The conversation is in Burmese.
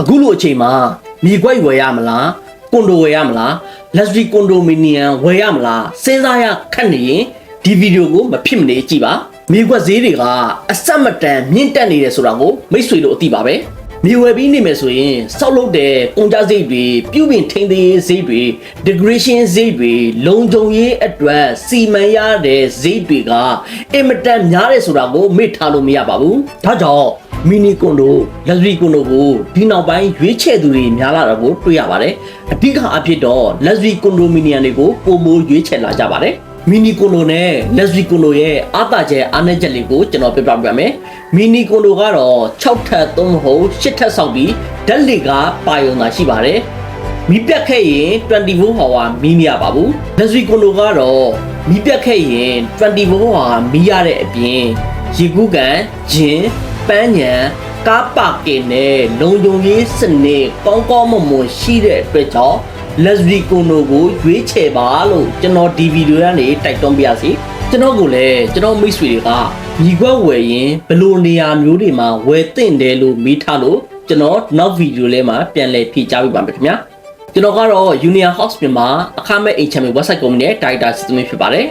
အခုလိုအချိန်မှာမြေခွက်ဝယ်ရမလားကွန်ဒိုဝယ်ရမလား luxury condominium ဝယ်ရမလားစဉ်းစားရခက်နေရင်ဒီဗီဒီယိုကိုမဖြစ်မနေကြည့်ပါမြေခွက်ဈေးတွေကအဆက်မတန်မြင့်တက်နေတယ်ဆိုတာကိုမိတ်ဆွေတို့အသိပါပဲမြေဝယ်ပြီးနေမယ်ဆိုရင်စောက်လုပ်တဲ့ကုန်ကြစိတ်တွေပြုပြင်ထိန်းသိမ်းရေးဈေးတွေ decoration ဈေးတွေလုံခြုံရေးအတွက်စီမံရတဲ့ဈေးတွေကအင်မတန်များတယ်ဆိုတာကိုမေ့ထားလို့မရပါဘူးဒါကြောင့် မီနီကွန်ဒိုလက်စရီကွန်ဒိုကိုဒီနောက်ပိုင်းရွေးချယ်သူတွေများလာတာကိုတွေ့ရပါတယ်အဓိကအဖြစ်တော့လက်စရီကွန်ဒိုမီနီယံတွေကိုပုံမိုးရွေးချယ်လာကြပါတယ်မီနီကွန်ဒိုနဲ့လက်စရီကွန်ဒိုရဲ့အားသာချက်အားနည်းချက်လေးကိုကျွန်တော်ပြပြပေးမယ်မီနီကွန်ဒိုကတော့6ထပ်3ဟုတ်8ထပ်ဆောက်ပြီးဓာတ်လေကပါယုံသာရှိပါတယ်မီးပြတ်ခဲ့ရင်24 hour မီးမရပါဘူးလက်စရီကွန်ဒိုကတော့မီးပြတ်ခဲ့ရင်24 hour မီးရတဲ့အပြင်ရေကူးကန်ဂျင်း ပန်းညံကားပါကင်နဲ့လုံခြုံရေးစနစ်ကောင်းကောင်းမွန်မွန်ရှိတဲ့အတွက်ကြောင့် Leslie Kono ကိုရွေးချယ်ပါလို့ကျွန်တော်ဒီဗီဒီယိုကနေတိုက်တွန်းပြရစီကျွန်တော်ကိုလည်းကျွန်တော်မိတ်ဆွေတွေကညီကွက်ဝယ်ရင်ဘယ်လိုနေရာမျိုးတွေမှာဝယ်သင့်တယ်လို့မိထားလို့ကျွန်တော်နောက်ဗီဒီယိုလေးမှာပြန်လည်ဖြေကြားပေးပါမယ်ခင်ဗျာကျွန်တော်ကတော့ Union House မြန်မာအခမဲ့အိမ်ချမ်းမြေ website ကုမ္ပဏီရဲ့ Director System ဖြစ်ပါတယ်